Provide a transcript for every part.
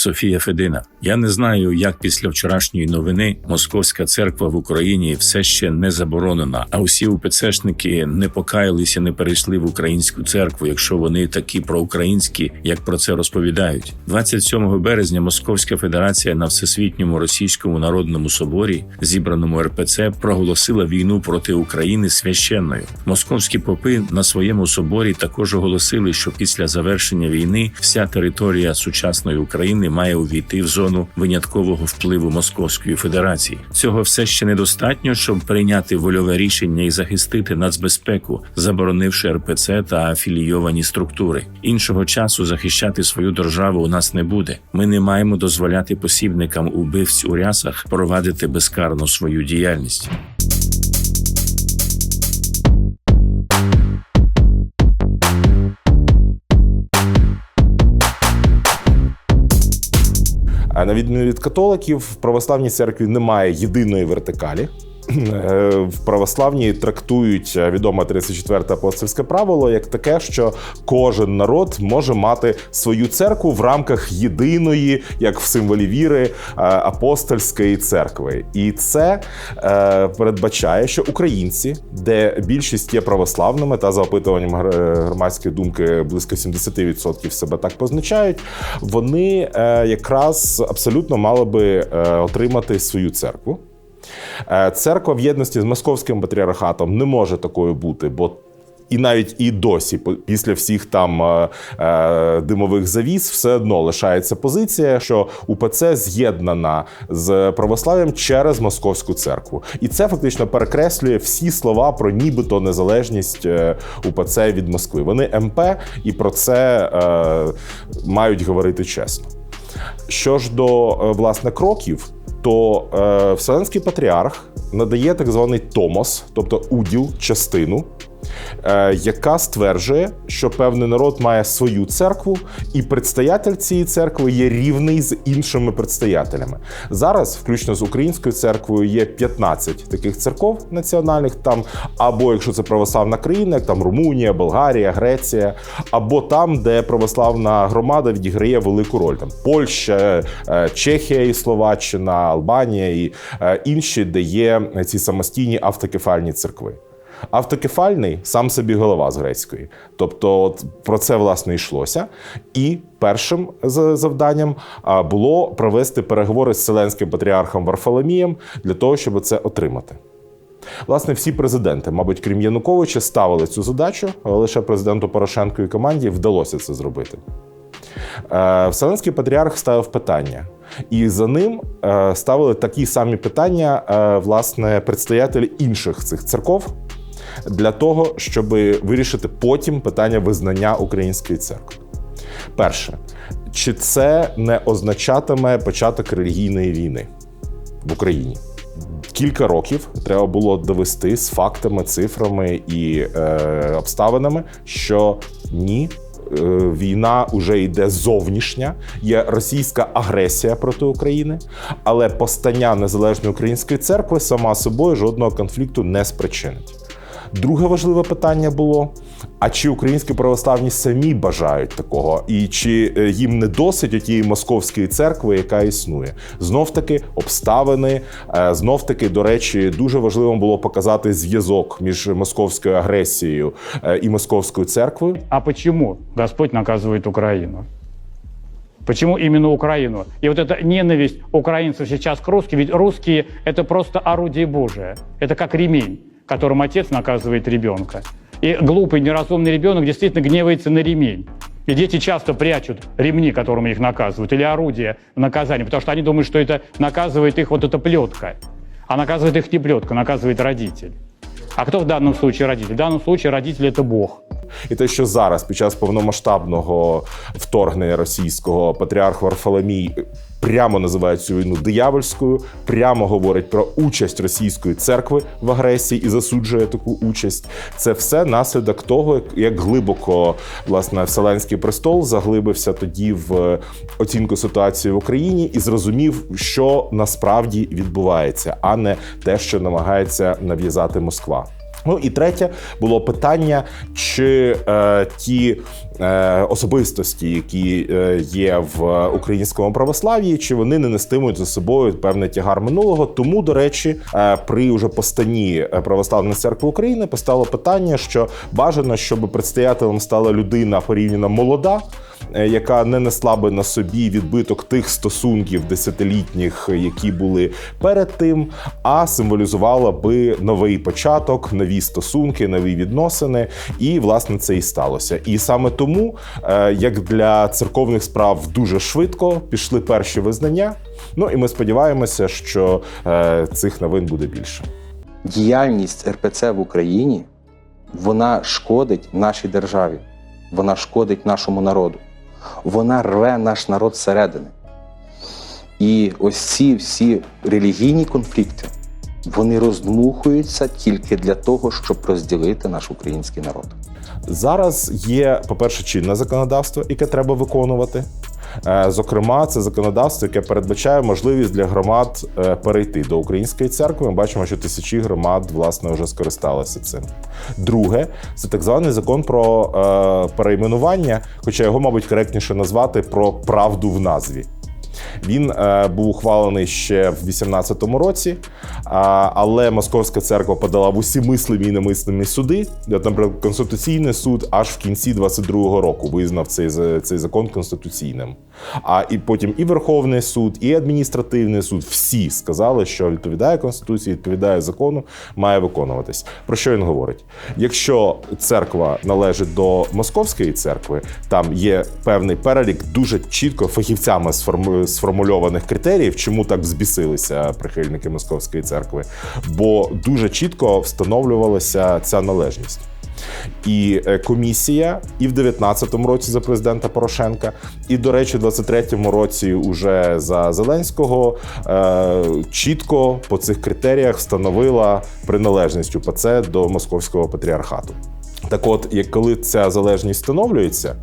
Sophia for dinner. Я не знаю, як після вчорашньої новини московська церква в Україні все ще не заборонена. А усі УПЦшники не покаялися, не перейшли в українську церкву, якщо вони такі проукраїнські, як про це розповідають. 27 березня Московська Федерація на всесвітньому російському народному соборі, зібраному РПЦ, проголосила війну проти України священною. Московські попи на своєму соборі також оголосили, що після завершення війни вся територія сучасної України має увійти в зону виняткового впливу Московської Федерації. Цього все ще недостатньо, щоб прийняти вольове рішення і захистити нацбезпеку, заборонивши РПЦ та афілійовані структури. Іншого часу захищати свою державу у нас не буде. Ми не маємо дозволяти посібникам убивць у рясах провадити безкарно свою діяльність. На відміну від католиків, в православній церкві немає єдиної вертикалі. Е, В православній трактують е, відоме 34 апостольське правило як таке, що кожен народ може мати свою церкву в рамках єдиної, як в символі віри, е, апостольської церкви. І це передбачає, що українці, де більшість є православними, та за опитуванням гр- громадської думки близько 70% себе так позначають, вони якраз абсолютно мали би отримати свою церкву. Е, Церква в єдності з московським патріархатом не може такою бути, бо і навіть і досі, після всіх там е, е, димових завіс, все одно лишається позиція, що УПЦ з'єднана з православ'ям через московську церкву, і це фактично перекреслює всі слова про нібито незалежність е, УПЦ від Москви. Вони МП і про це е, мають говорити чесно. Що ж до е, власне кроків, то е, Вселенський патріарх надає так званий томос, тобто уділ, частину, яка стверджує, що певний народ має свою церкву, і предстоятель цієї церкви є рівний з іншими предстоятелями. Зараз, включно з українською церквою, є 15 таких церков національних, там або якщо це православна країна, як там Румунія, Болгарія, Греція, або там, де православна громада відіграє велику роль. Там Польща, е, Чехія і Словаччина, Албанія і е, інші, де є ці самостійні автокефальні церкви. Автокефальний сам собі голова з грецької. Тобто, от про це власне йшлося. І першим завданням було провести переговори з Вселенським патріархом Варфоломієм для того, щоб це отримати. Власне, всі президенти, мабуть, крім Януковича, ставили цю задачу, але лише президенту Порошенку і команді вдалося це зробити. Е, Вселенський патріарх ставив питання, і за ним е, ставили такі самі питання, е, власне, предстоятелі інших цих церков для того, щоб вирішити потім питання визнання української церкви. Перше, чи це не означатиме початок релігійної війни в Україні? Кілька років треба було довести з фактами, цифрами і е, обставинами, що ні. е, Війна вже йде зовнішня, є російська агресія проти України, але постання незалежної української церкви сама собою жодного конфлікту не спричинить. Друге важливе питання було: а чи українські православні самі бажають такого, і чи е, їм не досить тієї московської церкви, яка існує? Знов таки обставини. е, Знов таки, до речі, дуже важливим було показати зв'язок між московською агресією е, і московською церквою. А почему Господь наказывает Украину? Почему именно Украину? И вот эта ненависть украинцев сейчас к русским, ведь русские – это просто орудие Божие. Это как ремень, которым отец наказывает ребенка. И глупый, неразумный ребенок действительно гневается на ремень. И дети часто прячут ремни, которыми их наказывают, или орудие наказания, потому что они думают, что это наказывает их вот эта плетка. А наказывает их не плетка, наказывает родитель. А кто в данном случае родитель? В данном случае родитель – это Бог. І те, що зараз, під час повномасштабного вторгнення російського патріарх Варфоломій прямо називає цю війну диявольською, прямо говорить про участь російської церкви в агресії і засуджує таку участь. Це все наслідок того, як- глибоко власне Вселенський престол заглибився тоді в оцінку ситуації в Україні і зрозумів, що насправді відбувається, а не те, що намагається нав'язати Москва. Ну і третє було питання, чи е, ті е, особистості, які е, є в українському православ'ї, чи вони не нестимуть за собою певний тягар минулого. Тому, до речі, е, при уже постані Православної церкви України постало питання, що бажано, щоб предстоятелем стала людина порівняно молода. Е, Яка не несла би на собі відбиток тих стосунків десятилітніх, які були перед тим, а символізувала би новий початок, нові стосунки, нові відносини. І власне це і сталося. І саме тому, е, як для церковних справ, дуже швидко пішли перші визнання. Ну і ми сподіваємося, що е, цих новин буде більше. діяльність РПЦ в Україні вона шкодить нашій державі, вона шкодить нашому народу, вона рве наш народ зсередини. І ось ці всі релігійні конфлікти вони роздмухуються тільки для того, щоб розділити наш український народ. Зараз є, по-перше, чинне законодавство, яке треба виконувати. Е, Зокрема, це законодавство, яке передбачає можливість для громад е, перейти до української церкви. Ми бачимо, що тисячі громад власне вже скористалися цим. Друге, це так званий закон про е, перейменування, хоча його, мабуть, коректніше назвати про правду в назві. Він е, був ухвалений ще в 18-му році, але Московська церква подала в усі мислимі і немислимі суди. Наприклад, Конституційний суд аж в кінці 22-го року визнав цей, цей закон конституційним. А і потім і Верховний суд, і адміністративний суд всі сказали, що відповідає Конституції, відповідає закону, має виконуватись. Про що він говорить? Якщо церква належить до Московської церкви, там є певний перелік дуже чітко фахівцями сформульованих критеріїв, чому так збісилися прихильники Московської церкви, бо дуже чітко встановлювалася ця належність. І е, комісія і в 19-му році за президента Порошенка, і, до речі, в 23-му році уже за Зеленського е, чітко по цих критеріях встановила приналежність УПЦ до московського патріархату. Так от, як коли ця залежність встановлюється,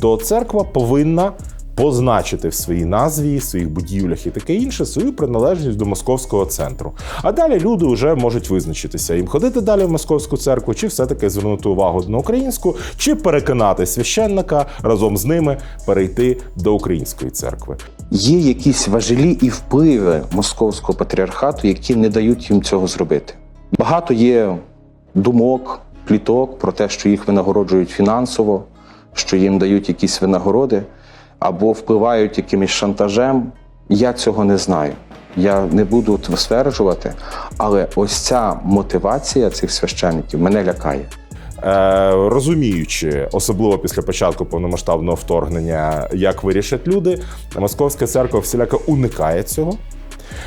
то церква повинна позначити в своїй назві, своїх будівлях і таке інше свою приналежність до московського центру. А далі люди вже можуть визначитися їм ходити далі в московську церкву, чи все-таки звернути увагу на українську, чи переконати священника разом з ними перейти до української церкви. Є якісь важелі і впливи московського патріархату, які не дають їм цього зробити. Багато є думок, пліток про те, що їх винагороджують фінансово, що їм дають якісь винагороди або впливають якимось шантажем. Я цього не знаю. Я не буду стверджувати, але ось ця мотивація цих священників мене лякає. Е, розуміючи, особливо після початку повномасштабного вторгнення, як вирішать люди, Московська церква всіляко уникає цього.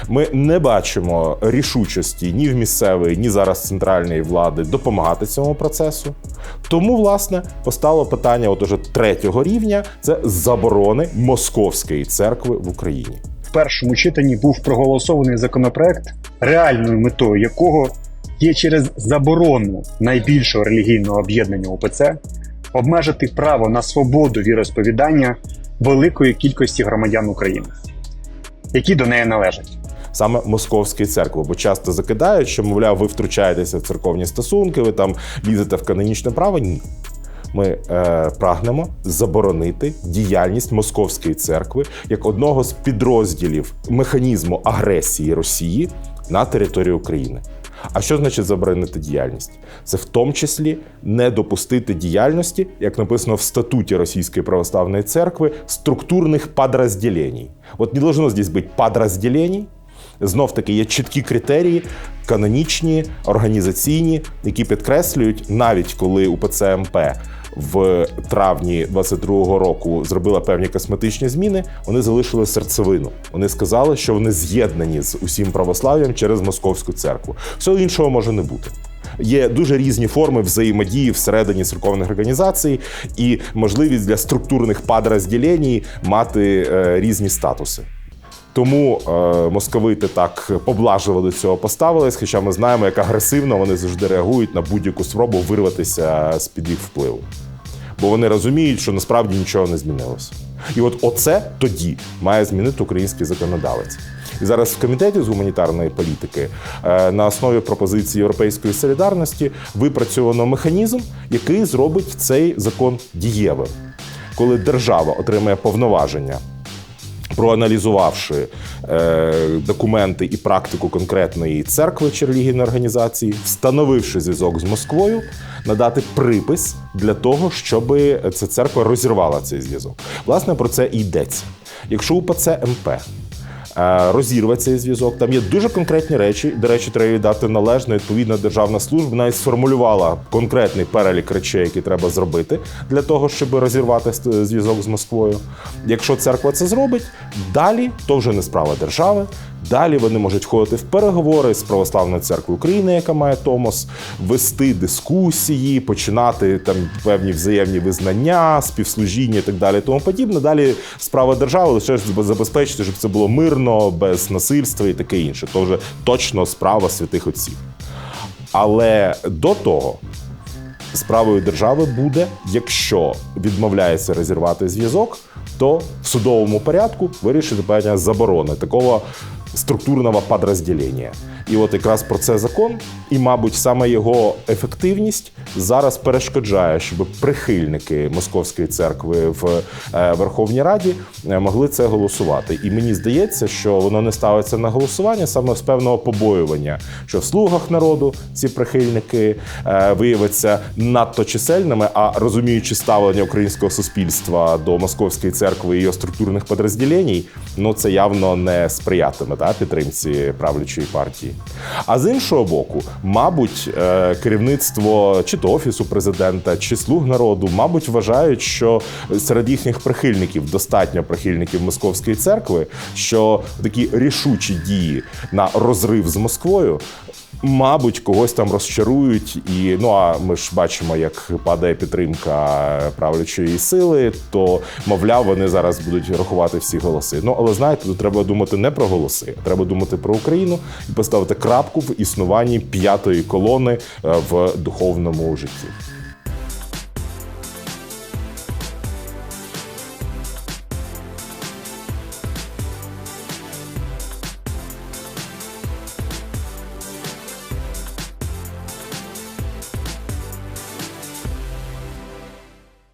Ми не бачимо рішучості ні в місцевої, ні зараз центральної влади допомагати цьому процесу. Тому, власне, постало питання от уже третього рівня: це заборони московської церкви в Україні. в першому читанні був проголосований законопроект, реальною метою якого є через заборону найбільшого релігійного об'єднання ОПЦ обмежити право на свободу віросповідання великої кількості громадян України, які до неї належать. саме московської церкви, бо часто закидають, що мовляв, ви втручаєтеся в церковні стосунки, ви там лізете в канонічне право. Ні. Ми е, прагнемо заборонити діяльність московської церкви як одного з підрозділів механізму агресії Росії на територію України. А що значить заборонити діяльність? Це в тому числі не допустити діяльності, як написано в статуті Російської православної церкви, структурних подразделений. От не должно здесь бути подразделений, Знов таки є чіткі критерії, канонічні, організаційні, які підкреслюють, навіть коли УПЦ МП в травні 22-го року зробила певні косметичні зміни, вони залишили серцевину. Вони сказали, що вони з'єднані з усім православ'ям через московську церкву. Всього іншого може не бути. Є дуже різні форми взаємодії всередині церковних організацій і можливість для структурних подрозділень мати е, різні статуси. Тому е, московити так поблажливо до цього поставились, хоча ми знаємо, як агресивно вони завжди реагують на будь-яку спробу вирватися з під їх впливу. Бо вони розуміють, що насправді нічого не змінилося. І от оце тоді має змінити український законодавець. І зараз в комітеті з гуманітарної політики е, на основі пропозиції Європейської солідарності випрацьовано механізм, який зробить цей закон дієвим, коли держава отримає повноваження проаналізувавши е, документи і практику конкретної церкви чи релігійної організації, встановивши зв'язок з Москвою, надати припис для того, щоб ця церква розірвала цей зв'язок. Власне, про це і йдеться. Якщо УПЦ МП розірве цей зв'язок. Там є дуже конкретні речі. До речі, треба віддати належно. Відповідна державна служба навіть сформулювала конкретний перелік речей, які треба зробити для того, щоб розірвати зв'язок з Москвою. Якщо церква це зробить, далі то вже не справа держави. Далі вони можуть входити в переговори з православною церквою України, яка має Томос, вести дискусії, починати там певні взаємні визнання, співслужіння і так далі. Тому подібне. Далі справа держави лише забезпечити, щоб це було мирно, без насильства і таке інше. То вже точно справа святих отців. Але до того справою держави буде, якщо відмовляється розірвати зв'язок, то в судовому порядку вирішити питання заборони такого структурного подрозділення. І от якраз про це закон, і, мабуть, саме його ефективність зараз перешкоджає, щоб прихильники Московської церкви в е, Верховній Раді е, могли це голосувати. І мені здається, що воно не ставиться на голосування саме з певного побоювання, що в слугах народу ці прихильники е, виявляться надто чисельними, а розуміючи ставлення українського суспільства до Московської церкви і її структурних підрозділень, ну це явно не сприятиме та, підтримці правлячої партії. А з іншого боку, мабуть, е, керівництво чи то офісу президента, чи слуг народу, мабуть, вважають, що серед їхніх прихильників достатньо прихильників московської церкви, що такі рішучі дії на розрив з Москвою. Мабуть, когось там розчарують, і ну а ми ж бачимо, як падає підтримка правлячої сили, то мовляв, вони зараз будуть рахувати всі голоси. Ну але знаєте, тут треба думати не про голоси, а треба думати про Україну і поставити крапку в існуванні п'ятої колони е, в духовному житті.